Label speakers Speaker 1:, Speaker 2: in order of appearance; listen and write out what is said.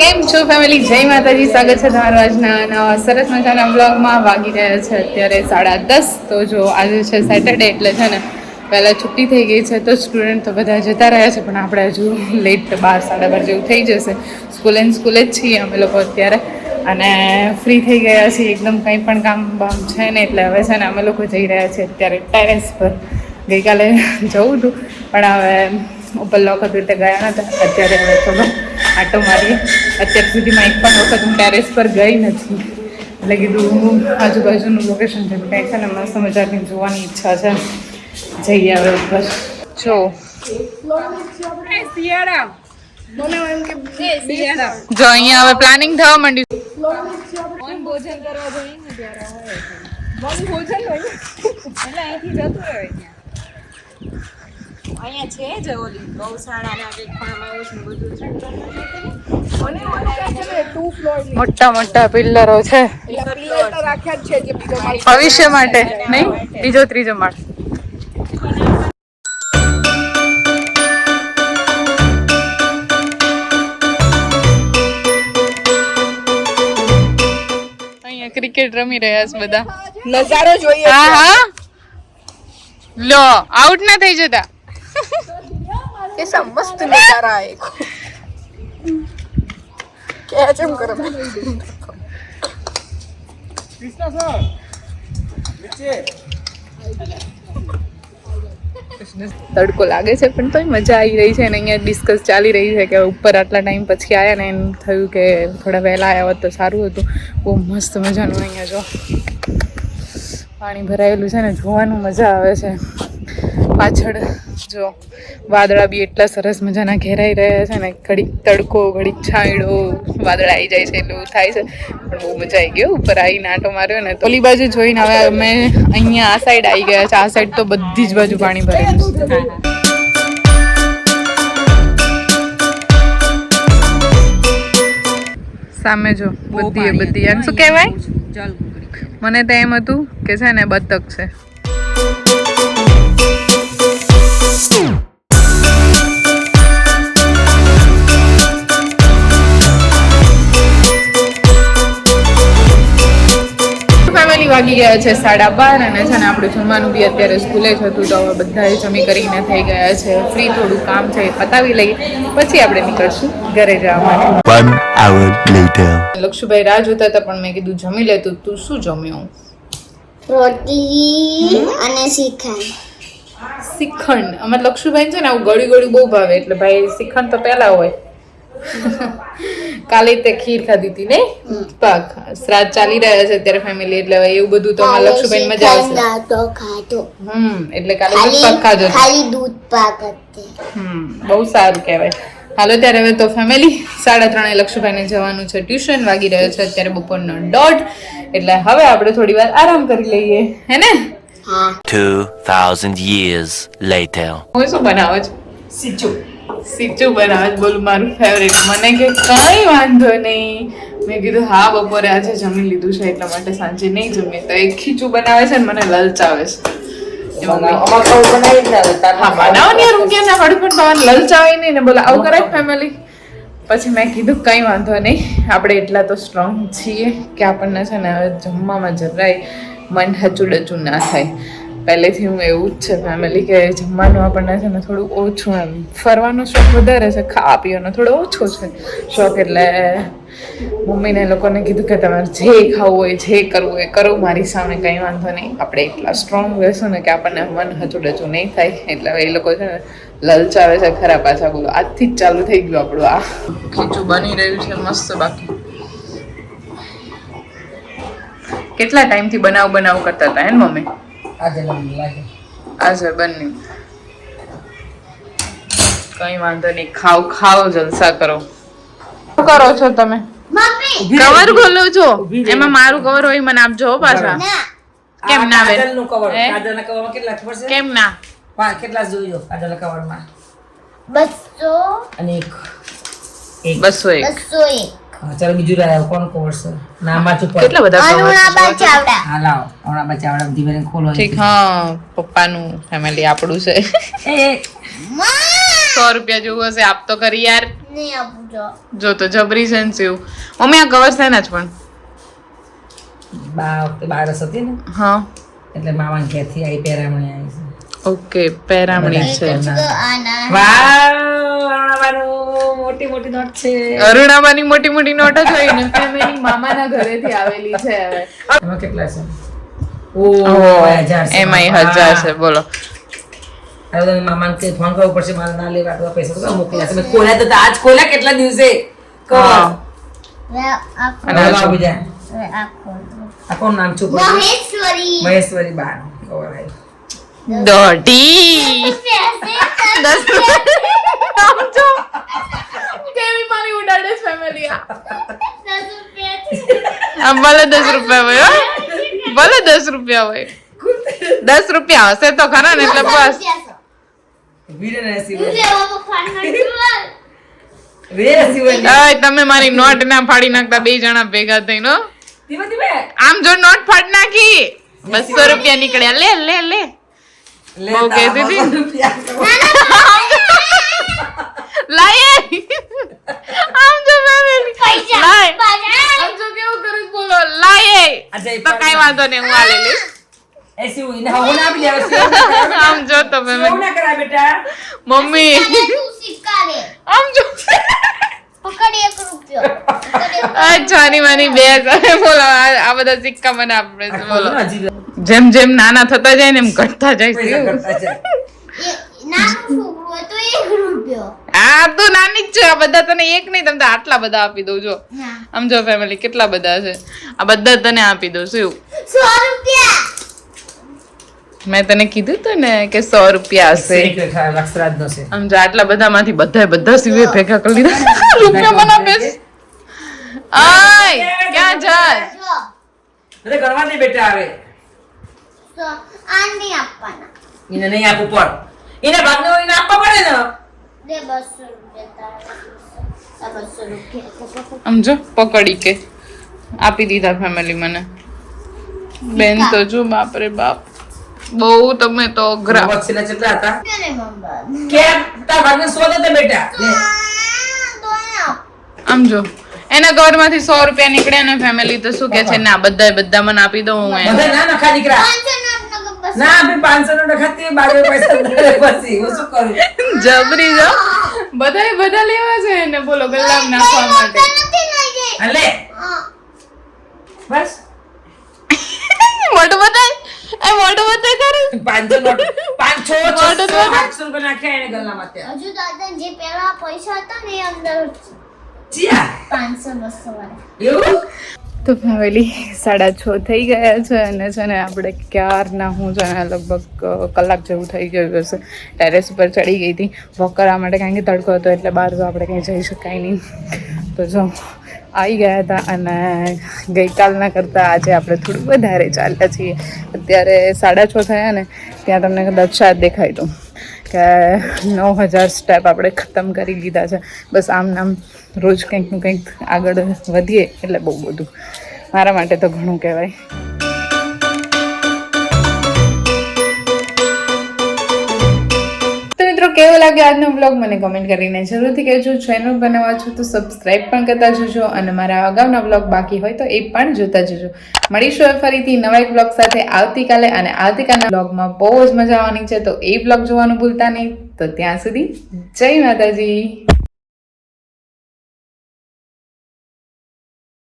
Speaker 1: કેમ છો ફેમિલી જય માતાજી, સ્વાગત છે તમારું આજના સરસ મજાના બ્લોગમાં વાગી રહ્યા છે અત્યારે સાડા દસ, તો જો આજે છે સેટરડે એટલે છે ને પહેલાં છુટ્ટી થઈ ગઈ છે, તો સ્ટુડન્ટ તો બધા જતા રહ્યા છે, પણ આપણે હજુ લેટ બાર, સાડા બાર જેવું થઈ જશે. સ્કૂલ એન્ડ સ્કૂલે જ છીએ અમે લોકો અત્યારે. અને ફ્રી થઈ ગયા છીએ, એકદમ કંઈ પણ કામ બામ છે ને એટલે હવે છે ને અમે લોકો જઈ રહ્યા છીએ અત્યારે ટેરેસ પર. ગઈકાલે જવું હતું, પણ હવે ઉપર લોક રીતે ગયા નતા, અત્યારે હવે ચલો આટો મારી અત્યાર સુધીમાં એક પણ વખત હું ટેરેસ પર ગઈ નથી. એટલે કીધું હું આજુબાજુનું લોકેશન છે કંઈ છે ને મસ્ત મજાની જોવાની ઈચ્છા છે. જઈએ હવે ઉપર જો. જો અહીંયા હવે પ્લાનિંગ થવા માંડ્યું.
Speaker 2: અહીંયા છે જ ઓલી ગૌશાળા ને ફાર્મ હાઉસ બધું છે.
Speaker 1: મોટા મોટા પિલ્લરો છે. ભવિષ્ય માટે નહીં? બીજો ત્રીજો માળ. અહીંયા ક્રિકેટ રમી રહ્યા છે બધા.
Speaker 2: નજારો જોઈએ
Speaker 1: હા હા. લો આઉટ ના થઈ જતા.
Speaker 2: ऐसा मस्त नजारा है क्या चम कर
Speaker 1: તડકો લાગે છે પણ તોય મજા આવી રહી છે અને અહીંયા ડિસ્કસ ચાલી રહી છે કે ઉપર આટલા ટાઈમ પછી આવ્યા ને એમ થયું કે થોડા વહેલા આવ્યા હોત તો સારું હતું બહુ મસ્ત મજાનું અહીંયા જો પાણી ભરાયેલું છે ને જોવાનું મજા આવે છે પાછળ જો વાદળા બી એટલા સરસ મજાના ઘેરાઈ રહ્યા છે ને ઘડીક તડકો ઘડીક છાંયડો વાદળ આવી જાય છે એટલું થાય છે. પણ બહુ મજા આવી ગયો ઉપર આવીને આંટો માર્યો ને ઓલી બાજુ જોઈને હવે અમે અહીંયા આ સાઈડ આવી ગયા છે. આ સાઈડ તો બધી જ બાજુ પાણી ભરેલું છે. સામે જો બધી બધી. આને શું કહેવાય? મને તો એમ હતું કે છે ને બતક છે. વાગી ગયા છે સાડા બાર અને છે ને આપણે જમવાનું બી અત્યારે સ્કૂલે જ હતું તો હવે બધાએ જમી કરીને થઈ ગયા છે. ફ્રી થોડું કામ છે એ પતાવી લઈએ. પછી આપણે નીકળશું ઘરે જવા માટે
Speaker 3: One hour later.
Speaker 1: લક્ષુભાઈ રાહ જોતા હતા પણ મેં કીધું જમી લે તું તું શું જમ્યું?
Speaker 4: રોટી અને શ્રીખંડ
Speaker 1: શ્રીખંડ અમારે લક્ષુભાઈ છે ને આવું ગળ્યું ગળ્યું બહુ ભાવે એટલે ભાઈ શ્રીખંડ તો પહેલા હોય. કાલે તે ખીર ખાધી હતી ને? પાક. શ્રાદ્ધ ચાલી રહ્યા છે અત્યારે ફેમિલી એટલે હવે એવું બધું તો અમારા લક્ષુભાઈ મજા આવશે.
Speaker 4: ખાધો.
Speaker 1: હમ એટલે કાલે પાક ખાધો.
Speaker 4: ખાલી દૂધ પાક
Speaker 1: હમ બહુ સારું કહેવાય. હાલો ત્યારે હવે તો ફેમિલી સાડા ત્રણે લક્ષુભાઈને જવાનું છે ટ્યુશન વાગી રહ્યો છે અત્યારે બપોરનો દોઢ એટલે હવે આપણે થોડી વાર આરામ કરી લઈએ. હે ને?
Speaker 4: હા
Speaker 3: Two thousand years later.
Speaker 1: હું શું બનાવો છો?
Speaker 2: સીચું.
Speaker 1: સીચું બનાવે છે. બોલું મારું ફેવરેટ મને કે કઈ વાંધો નહીં. મેં કીધું હા બપોરે આજે જમી લીધું છે એટલા માટે સાંજે નહીં જમી તો એક ખીચું બનાવે છે ને મને લલચાવે છે. એ હા બનાવો ને યાર હું ક્યાં ના પાડું પણ તમારે લલચાવે નહીં ને બોલા આવું કરાય ફેમિલી પછી મેં કીધું કંઈ વાંધો નહીં. આપણે એટલા તો સ્ટ્રોંગ છીએ કે આપણને છે ને હવે જમવામાં જરાય મન હચું ડચું ના થાય. પહેલેથી હું એવું જ છે ફેમિલી કે જમવાનું આપણને છે ને થોડું ઓછું એમ. ફરવાનો શોખ વધારે છે ખાવા પીવાનો થોડો ઓછો છે. શોખ એટલે મમ્મીને એ લોકોને કીધું કે તમારે જે ખાવું હોય, જે કરવું હોય, કરો. મારી સામે કંઈ વાંધો નહીં. આપણે એટલા સ્ટ્રોંગ રહેશું ને કે આપણને મન હચું ડચું નહીં થાય. એટલે એ લોકો છે ને લલચાવે છે ખરા પાછા બોલો. આજથી જ ચાલુ થઈ ગયું આપણું આ. ખીચું બની રહ્યું છે, મસ્ત બાકી. કેટલા ટાઈમથી બનાવ બનાવ કરતા હતા એમ મમ્મી? આજે બન્યું કઈ વાંધો નહીં ખાવ ખાવ જલસા કરો. શું કરો છો તમે? કવર ખોલો છો? એમાં મારું કવર હોય મને આપજો હો પાછા. કેમ ના
Speaker 5: છે
Speaker 1: કેમ ના?
Speaker 5: કેટલા જોઈજો કાજલના કવરમાં?
Speaker 4: બસો
Speaker 5: અને એક.
Speaker 1: બસો એક.
Speaker 4: બસો એક.
Speaker 5: ચાલો બીજું લાવો કોણ કવર છે? ના માચું પર
Speaker 1: કેટલા બધા છે?
Speaker 4: ચાવડા.
Speaker 5: હા લાવ. બચ્ચા આવડા ધીમે ધીમે ખોલો
Speaker 1: ઠીક હા પપ્પાનું ફેમિલી આપણું છે.
Speaker 5: એ
Speaker 1: સો રૂપિયા જેવું હશે આપ તો કરી યાર.
Speaker 4: નહીં આપું જો
Speaker 1: જો તો જબરી છે ને શિવ મમ્મી આ કવર છે ને જ પણ?
Speaker 5: બા વખતે બારસ હતી ને?
Speaker 1: હા.
Speaker 5: એટલે મામાને ઘેરથી આવી પહેરામણી આવી છે.
Speaker 1: ઓકે પેરામણી છે
Speaker 5: મોટી મોટી નોટ છે.
Speaker 1: અરુણાબાની મોટી મોટી નોટ જ હોય ને. ફેમિલી મામાના ઘરેથી આવેલી છે હવે.
Speaker 5: એમાં કેટલા છે? ઓ હજાર
Speaker 1: હજાર છે બોલો.
Speaker 5: હવે મામાને કે ફોન કરવો પડશે મારે ના લેવા આટલા પૈસા તો મોકલ્યા છે? મેં તો આજ ખોલ્યા કેટલા દિવસે? કહો
Speaker 1: અને આ
Speaker 5: કોણ નામ છું
Speaker 4: મહેશ્વરી.
Speaker 5: મહેશ્વરી બા કવર આવ્યું
Speaker 1: દોઢી. દસ સમજો કેવી મારી ઉડાડે ફેમિલી આ? ભલે દસ રૂપિયા હોય. ભલે દસ રૂપિયા હોય. દસ રૂપિયા હશે તો ખરા ને એટલે બસ. તમે મારી નોટ ના ફાડી નાખતા બે જણા ભેગા થઈને આમ જો નોટ ફાડી નાખી. બસો રૂપિયા નીકળ્યા. લે લે લે. બહુ કહેતી હતી. લાય આમ જો
Speaker 4: પૈસા
Speaker 1: લાય આમ જો કેવું કરું બોલો લાય તો કઈ વાંધો નહીં હું આ લઈ લઈશ
Speaker 5: એ સિવાય ને હું ના ના કરાય
Speaker 1: આમ જો
Speaker 5: તમે
Speaker 1: ફેમિલી
Speaker 5: ના કરાય બેટા
Speaker 1: મમ્મી
Speaker 4: તું સિક્કા
Speaker 1: આમ જો
Speaker 4: પકડ એક રૂપિયો પકડ એક
Speaker 1: માની બે હજાર બોલો આ બધા સિક્કા મને આપણે છે બોલો જેમ જેમ નાના થતા જાય ને એમ ઘટતા જાય આ
Speaker 5: કરતા છે
Speaker 4: એ નાનું છોકરું હોય તો એક રૂપિયો.
Speaker 1: આ તું નાની જ છે આ બધા તને એક નહીં તમને આટલા બધા આપી દઉં જો.
Speaker 4: સમજો
Speaker 1: આમ જો ફેમિલી કેટલા બધા છે. આ બધા તને આપી દઉં શું?
Speaker 4: સો રૂપિયા.
Speaker 1: મેં તને કીધું તું ને કે સો રૂપિયા હશે. આમ જો આટલા બધામાંથી બધા બધા સિવાય ભેગા કરી લીધા. રૂપિયા મને બેસ આય ક્યાં જાય?
Speaker 5: અરે કરવા નહીં બેટા આવે.
Speaker 4: તો આ નહીં આપવાના
Speaker 5: એને નહીં આપવું પણ એને ભાગને એને આપવા પડે ને
Speaker 4: દે બસો રૂપિયા તારા આ રૂપિયા
Speaker 1: આમ પકડી કે. આપી દીધા ફેમિલી મને. બેન તો જો બાપ રે બાપ. બહુ તમે તો અઘરા.
Speaker 5: વચ્ચેના કેટલા હતા? કે તાર ભાગને સો દે બેટા.
Speaker 1: આમ જો એના ઘરમાંથી સો રૂપિયા નીકળ્યા ને ફેમિલી તો શું કે છે? ના બધા બધા મને આપી દઉં હું એને.
Speaker 5: બધા ના નખા દીકરા.
Speaker 4: નો
Speaker 5: આપી પાંચસો નો નખાતી બાજુ પૈસા દે પછી. હું શું કરું?
Speaker 1: જબરી જો બધાએ બધા લેવા છે એને બોલો ગલ્લામ નાખવા માટે.
Speaker 4: નથી લઈ ગઈ
Speaker 5: આ લે
Speaker 4: હા.
Speaker 5: બસ.
Speaker 1: મોટો બતાય. એ મોટો બતાય તારે
Speaker 5: પાંચસો નોટ પાંચસો
Speaker 1: મોઢું
Speaker 5: છસો
Speaker 1: તો
Speaker 5: આઠસો રૂપિયા નાખ્યા એને ગલ્લામાં ત્યાં
Speaker 4: હજુ દાદા જે પેલા પૈસા હતા ને એ અંદર
Speaker 5: ચિયા.
Speaker 4: પાંચસો બસો વાળા.
Speaker 5: એવું?
Speaker 1: તો ફેમિલી સાડા છ થઈ ગયા છે અને છે ને આપણે ક્યારના હું છે ને લગભગ કલાક જેવું થઈ ગયું હશે. ટેરેસ ઉપર ચડી ગઈ હતી. વોક કરવા માટે કારણ કે તડકો હતો એટલે બહાર તો આપણે કંઈ જઈ શકાય નહીં. તો જો, આવી ગયા હતા અને ગઈકાલના કરતાં આજે આપણે થોડું વધારે ચાલ્યા છીએ. અત્યારે સાડા છ થયા ને, ત્યાં તમને કદાચ શાયદ દેખાય તો. કે નવ હજાર સ્ટેપ આપણે ખતમ કરી લીધા છે. બસ આમ નામ રોજ કંઈકનું કંઈક આગળ વધીએ એટલે બહુ બધું. મારા માટે તો ઘણું કહેવાય. કેવો લાગ્યો આજનો બ્લોગ મને કમેન્ટ કરીને જરૂરથી કહેજો. ચેનલ બનાવવા છો તો સબસ્ક્રાઈબ પણ કરતા જજો અને મારા અગાઉના બ્લોગ બાકી હોય તો એ પણ જોતા જજો. મળીશું ફરીથી નવા એક બ્લોગ સાથે આવતીકાલે અને આવતીકાલના બ્લોગમાં બહુ જ મજા આવવાની છે. તો એ બ્લોગ જોવાનું ભૂલતા નહીં. તો ત્યાં સુધી જય માતાજી.